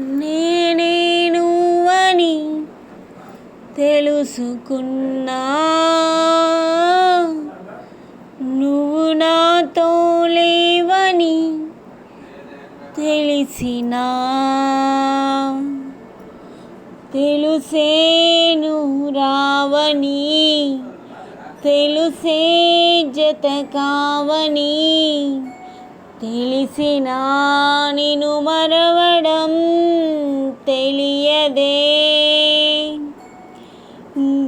నేనే నువ్వని తెలుసుకున్నా. నువ్వు నాతో లేవని తెలిసినా. తెలుసేను రావని తెలుసే జత కావని తెలిసినా నిను మరవడం తెలియదే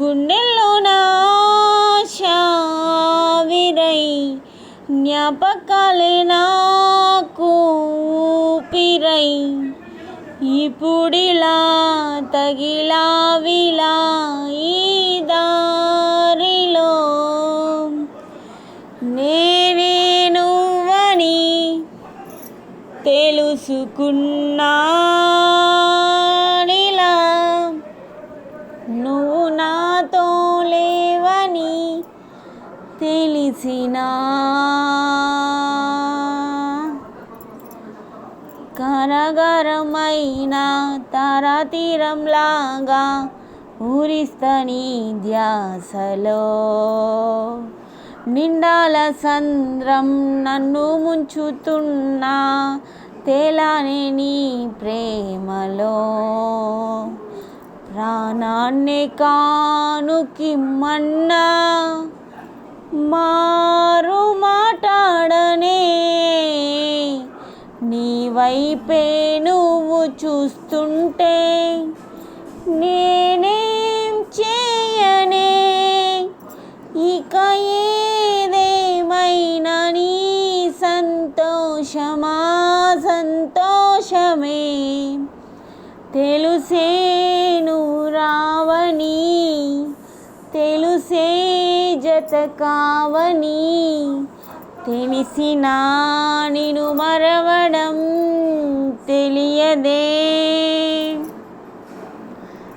గుండెల్లో నావిరై జ్ఞాపకాలే నాకు ఊపిరై ఇప్పుడిలా తగిలావిలా ఈ దారిలో నేనే నువ్వని తెలుసుకున్నా తెలిసినా కరగరమైన తారాతీరంలాగా ఊరిస్తని ధ్యాసలో. నిండాల సంద్రం నన్ను ముంచుతున్నా తేలానే నీ ప్రేమలో. ప్రాణాన్ని కానుకిమ్మన్నా మారు మాట్లాడనే నీ వైపే నువ్వు చూస్తుంటే నేనేం చేయనే. ఇక ఏదేమైనా నీ సంతోషమా? సంతోషమే. తెలుసేను రావని. తెలుసే జత కావని తెలిసినా నిను మరవడం తెలియదే.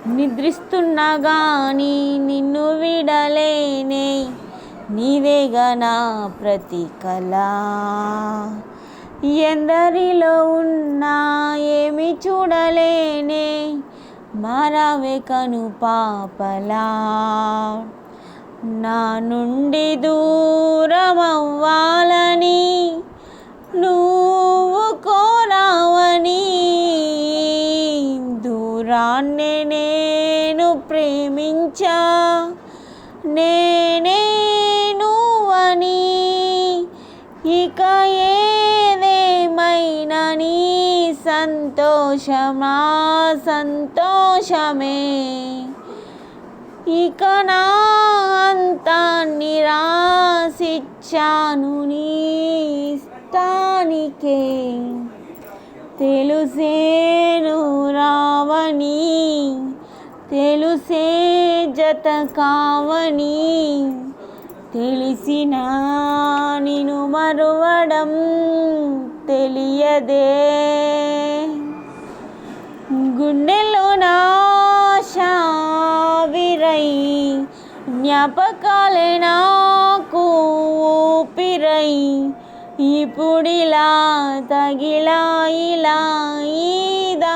నిద్రిస్తున్నా కానీ నిన్ను విడలేనే. నీవేగా నా ప్రతి కళ ఎందరిలో ఉన్నా ఏమి చూడలేనే. మారావే కను పాపలా. నా నుండి దూరమవ్వాలని నువ్వు కోరావని దూరాన్ని నేను ప్రేమించా నేనే నువ్వని. ఇక ఏదేమైనా నీ సంతోషమా? సంతోషమే. ఇక నా అంతా నిరాశిచ్చాను నీ ఇష్టానికే తెలుసేను రావని తెలుసే జత కావని తెలిసిన నిను మరువడం తెలియదే. గుండెలో నా జ్ఞాపకాలే నాకు ఊపిరై. ఇప్పుడిలా తగిలా ఇలా ఈదా